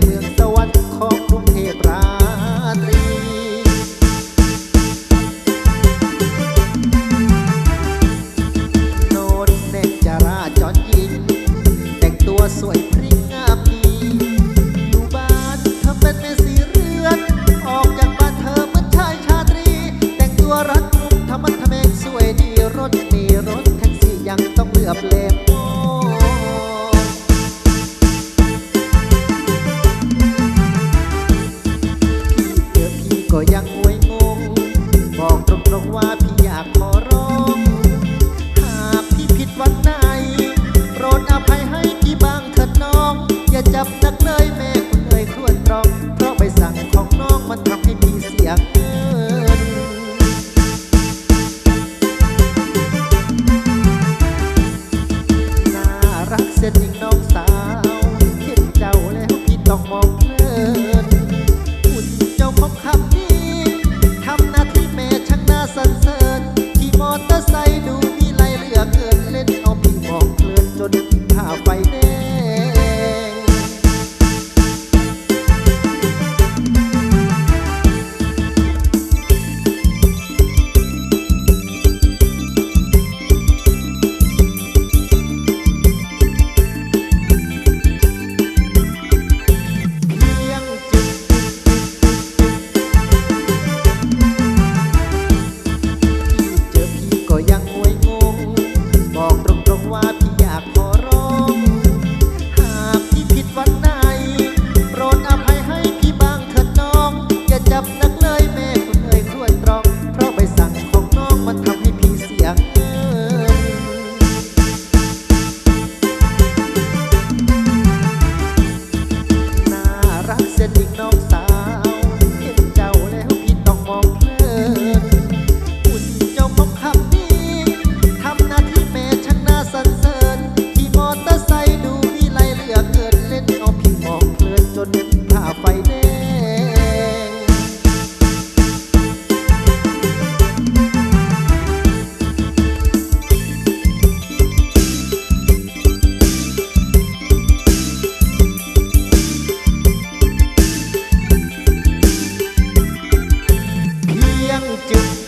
เมืองสวรรค์ของกรุงเทพราตรีโนดเนจราจรยิงแต่งตัวสวย ก็ยังไว้งง บอกตรงๆว่าพี่ looking